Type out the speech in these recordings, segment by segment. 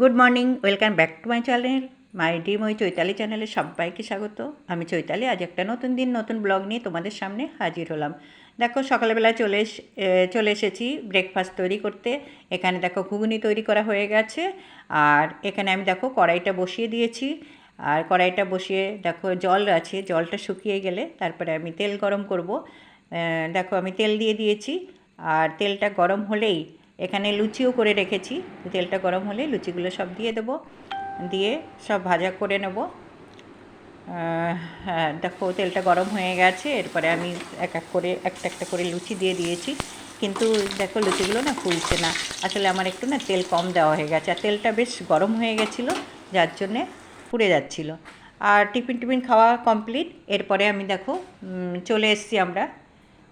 Good morning welcome back to my channel my ডিম ওই চৈতালি চ্যানেলে সবাইকে স্বাগত। আমি চৈতালি। আজ একটা নতুন দিন, নতুন ব্লগ নিয়ে তোমাদের সামনে হাজির হলাম। দেখো, সকালবেলা চলে চলে এসেছি ব্রেকফাস্ট তৈরি করতে। এখানে দেখো ঘুগনি তৈরি করা হয়ে গেছে। আর এখানে আমি দেখো কড়াইটা বসিয়ে দিয়েছি। আর কড়াইটা বসিয়ে দেখো জল আছে, জলটা শুকিয়ে গেলে তারপরে আমি তেল গরম করব। দেখো আমি তেল দিয়ে দিয়েছি। আর তেলটা গরম হলেই এখানে লুচিও করে রেখেছি। তেলটা গরম হলে লুচিগুলো সব দিয়ে দেবো। দিয়ে সব ভাজা করে নেব। হ্যাঁ দেখো তেলটা গরম হয়ে গেছে। এরপরে আমি এক এক করে, একটা একটা করে লুচি দিয়ে দিয়েছি। কিন্তু দেখো লুচিগুলো না ফুলছে না। আসলে আমার একটু না তেল কম দেওয়া হয়ে গেছে। আর তেলটা বেশ গরম হয়ে গেছিল, যার জন্যে পুড়ে যাচ্ছিল। আর টিফিন টিফিন খাওয়া কমপ্লিট। এরপরে আমি দেখো চলে এসেছি আমরা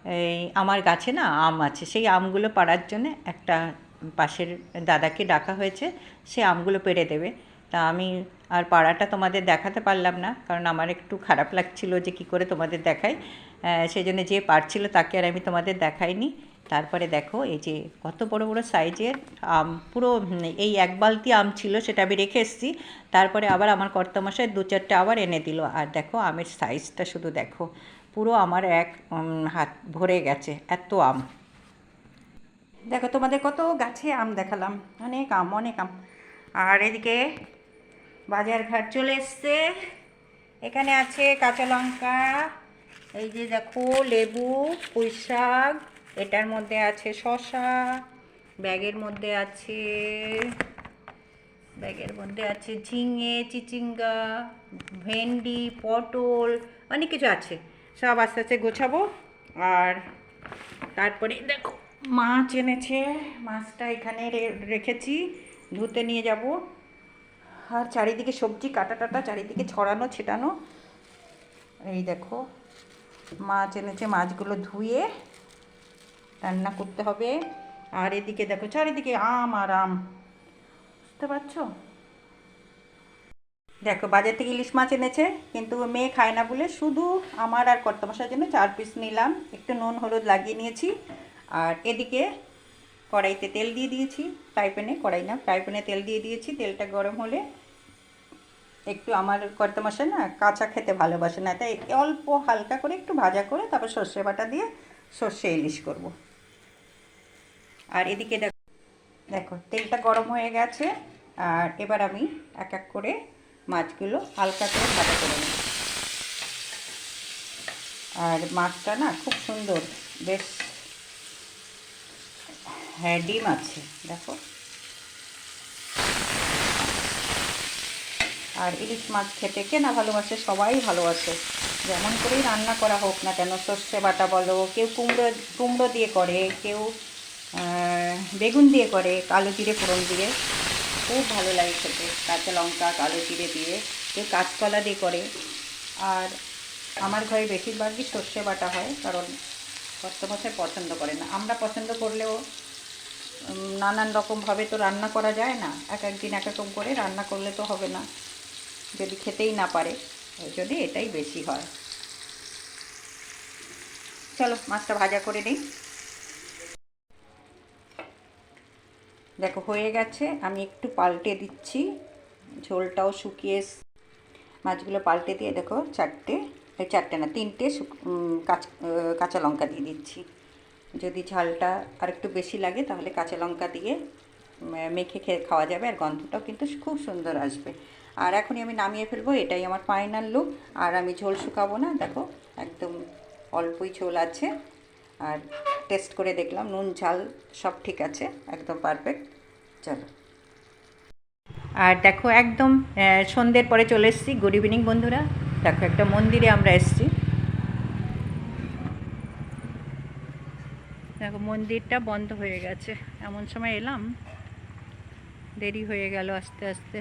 এই আমার গাছে না আম আছে। সেই আমগুলো পাড়ার জন্য একটা পাশের দাদাকে ডাকা হয়েছে, সে আমগুলো পেড়ে দেবে। তা আমি আর পাড়াটা তোমাদের দেখাতে পারলাম না, কারণ আমার একটু খারাপ লাগছিল যে কি করে তোমাদের দেখাই। সেই জন্য যে পারছিল তাকে আর আমি তোমাদের দেখাইনি। তারপরে দেখো, এই যে কত বড় বড় সাইজের আম, পুরো এই এক বালতি আম ছিল সেটা আমি রেখে এসেছি। তারপরে আবার আমার কর্তামশাই দু চারটে আবার এনে দিল। আর দেখো, আমের সাইজটা শুধু দেখো। পুরো আমার এক হাত ভরে গেছে, এত আম। দেখো, তোমাদের কত গাছে আম দেখালাম। অনেক আম অনেক আম। আর এদিকে বাজার ঘাট চলে এসছে। এখানে আছে কাঁচা লঙ্কা, এই যে দেখো, লেবু, পুঁই শাক, এটার মধ্যে আছে শশা ব্যাগের মধ্যে আছে, ব্যাগের মধ্যে আছে ঝিঙে, চিচিঙ্গা, ভেন্ডি, পটল, অনেক কিছু আছে। সব আস্তে আস্তে গোছাবো। আর তারপরে দেখো, মাছ এনেছে, মাছটা এখানে রেখেছি, ধুতে নিয়ে যাব। আর চারিদিকে সবজি কাটা টাটা, চারিদিকে ছড়ানো, ছেটানো। এই দেখো, মাছ এনেছে, মাছগুলো ধুয়ে রান্না করতে হবে। আর এদিকে দেখো, চারিদিকে আম আর আম। বুঝতে পারছ? দেখো, বাজার থেকে ইলিশ মাছ এনেছে, কিন্তু মেয়ে খায় না বলে শুধু আমার আর কর্তমশার জন্য চার পিস নিলাম। একটু নুন, হলুদ লাগিয়ে নিয়েছি, আর এদিকে কড়াইতে তেল দিয়ে দিয়েছি, ফ্রাই প্যানে কড়াই না, ফ্রাই প্যানে তেল দিয়ে দিয়েছি, তেলটা গরম হলে একটু আমার কর্তমশাই না কাঁচা খেতে ভালোবাসে না, তাই অল্প হালকা করে একটু ভাজা করে তারপর সর্ষে বাটা দিয়ে সর্ষে ইলিশ করব। আর এদিকে দেখো দেখো, তেলটা গরম হয়ে গেছে, আর এবার আমি এক এক করে মাছগুলো হালকা করে ভাজা করে নেব। আর মাছটা না খুব সুন্দর, বেশ হ্যাঁ ডিম আছে দেখো। আর ইলিশ মাছ খেতে কে না ভালোবাসে, সবাই ভালোবাসে। যেমন করেই রান্না করা হোক না কেন, সর্ষে বাটা বলো, কেউ কুমড়ো কুমড়ো দিয়ে করে, কেউ বেগুন দিয়ে করে, কালো জিরে, ফোড়ন দিয়ে। খুব ভালো লাগে খেতে। কাঁচা লঙ্কা, কালো জিরে দিয়ে কেউ কাঁচকলা দিয়ে করে। আর আমার ঘরে বেশিরভাগই সর্ষে বাটা হয়, কারণ কষ্টমশাই পছন্দ করে না। আমরা পছন্দ করলেও নানান রকমভাবে তো রান্না করা যায় না। এক একদিন এক রকম করে রান্না করলে তো হবে না। যদি খেতেই না পারে ওই এটাই বেশি হয়। চলো, মাছটা ভাজা করে নিই। দেখো, হয়ে গেছে। আমি একটু পাল্টে দিচ্ছি। ঝোলটাও শুকিয়ে মাছগুলো পাল্টে দিয়ে দেখো, চারটে চারটে না, তিনটে কাঁচা লঙ্কা দিয়ে দিচ্ছি। যদি ঝালটা আর একটু বেশি লাগে, তাহলে কাঁচা লঙ্কা দিয়ে মেখে খেয়ে খাওয়া যাবে। আর গন্ধটাও কিন্তু খুব সুন্দর আসবে। আর এখনই আমি নামিয়ে ফেলব, এটাই আমার ফাইনাল লুক আর আমি ঝোল শুকাবো না, দেখো, একদম অল্পই ঝোল আছে। আর টেস্ট করে দেখলাম, নুন, ঝাল সব ঠিক আছে, একদম পারফেক্ট চলো। আর দেখো একদম সন্ধ্যের পরে চলে এসেছি। গুড ইভিনিং বন্ধুরা। দেখো একটা মন্দিরে আমরা এসেছি। দেখো, মন্দিরটা বন্ধ হয়ে গেছে। এমন সময় এলাম। দেরি হয়ে গেল আস্তে আস্তে।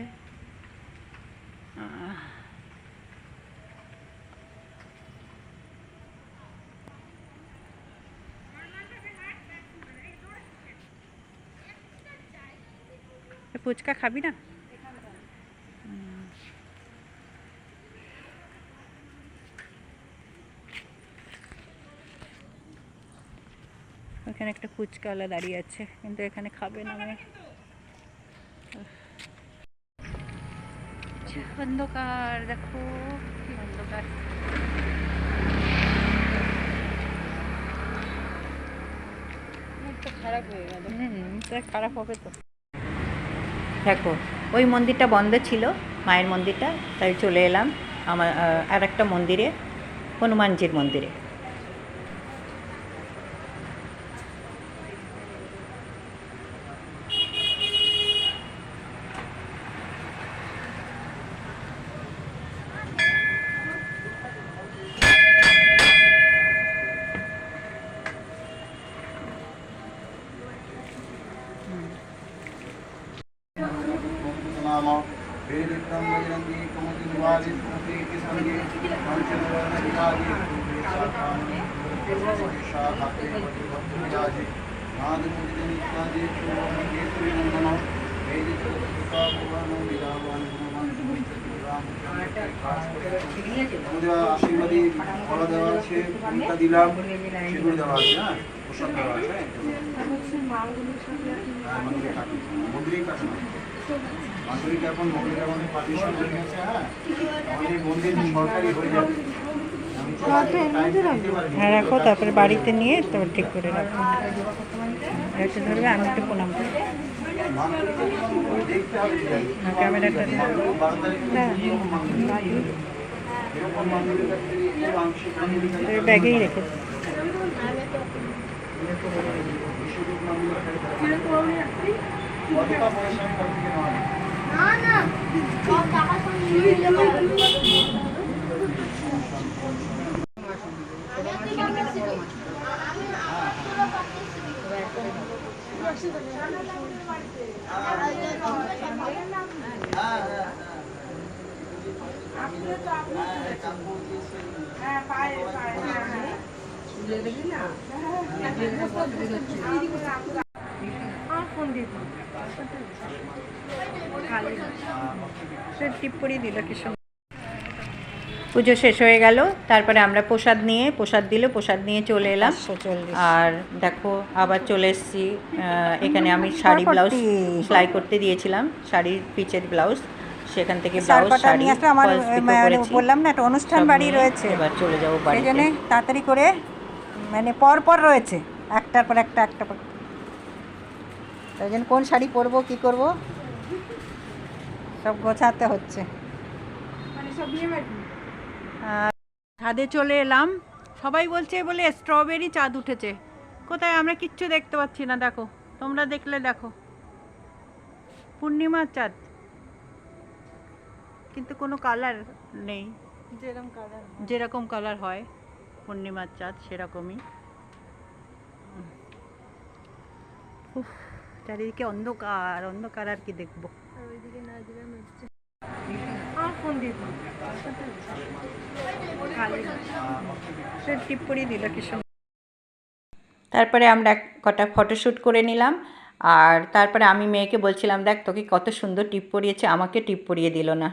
ফুচকা খাবি না। ওখানে একটা ফুচকাওয়ালা দাঁড়িয়ে আছে কিন্তু এখানে খাবে না মেয়ে। অন্ধকার দেখো কি অন্ধকার। খারাপ হয়ে গেল। হুম খারাপ হবে তো। দেখো, ওই মন্দিরটা বন্ধ ছিল, মায়ের মন্দিরটা, তাই চলে এলাম, আমার আর একটা মন্দিরে, হনুমানজির মন্দিরে। আশীর্বাদী ফলা দেওয়া আছে দিলাম সিঁদুর দেওয়া আছে হ্যাঁ হ্যাঁ, হয়ে হ্যাঁ হয়ে। হ্যাঁ রাখো তারপরে বাড়িতে নিয়ে তারপর ঠিক করে রাখো। একটু ধরবে আমি একটু প্রণাম। হ্যাঁ, ক্যামেরাটা থেকে ব্যাগেই রেখেছি বিশ্বজিৎ মাধুরীর কাছ থেকে পুজো শেষ হয়ে গেল তারপরে আমরা প্রসাদ নিয়ে প্রসাদ দিল প্রসাদ নিয়ে চলে এলাম। আর দেখো আবার চলে এসেছি এখানে আমি শাড়ি ব্লাউজ সেলাই করতে দিয়েছিলাম শাড়ির পিচের ব্লাউজ। সেখান থেকে ব্লাউজ শাড়ি আমার false pico মানে। বললাম না একটা অনুষ্ঠান বাড়ি রয়েছে। এবার চলে যাব জন্য তাড়াতাড়ি করে মানে পর পর রয়েছে। একটার পর একটা একটা পর তাই জন্য কোন শাড়ি পরবো কি করব? সব গোছাতে হচ্ছে। আর ছাদে চলে এলাম। সবাই বলছে বলে স্ট্রবেরি চাঁদ উঠেছে। কোথায়? আমরা কিচ্ছু দেখতে পাচ্ছি না দেখো। তোমরা দেখলে দেখো। পূর্ণিমার চাঁদ। কিন্তু কোনো কালার নেই। যেরকম কালার যেরকম কালার হয়। পূর্ণিমার চাঁদ সেরকমই। উফ, চারিদিকে অন্ধকার অন্ধকার আর কি দেখব। টিপ পরিয়ে দিল কি সুন্দর। তারপরে আমরা এক কটা ফটোশ্যুট করে নিলাম। আর তারপরে আমি মেয়েকে বলছিলাম দেখ তোকে কত সুন্দর টিপ পরিয়েছে আমাকে টিপ পরিয়ে দিল না।